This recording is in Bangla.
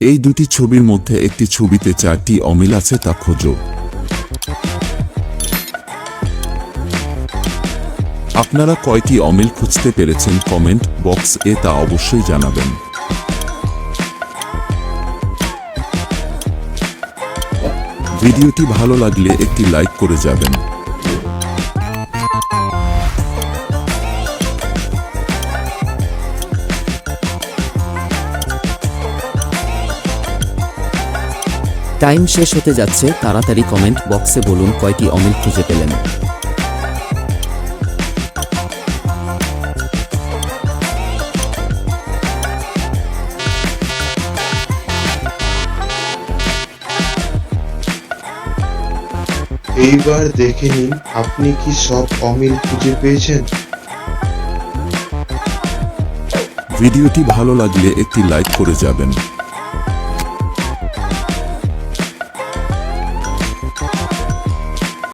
এই দুটি ছবির মধ্যে একটি ছবিতে চারটি অমিল আছে, তা খোঁজো। আপনারা কয়টি অমিল খুঁজতে পেরেছেন কমেন্ট বক্স এ তা অবশ্যই জানাবেন। ভিডিওটি ভালো লাগলে একটি লাইক করে যাবেন। টাইম শেষ হতে যাচ্ছে তাড়াতাড়ি কমেন্ট বক্সে বলুন কয়টি অমিল খুঁজে পেলেন। এইবার দেখে নিন আপনি কি সব অমিল খুঁজে পেয়েছেন? ভিডিওটি ভালো লাগলে একটি লাইক করে যাবেন।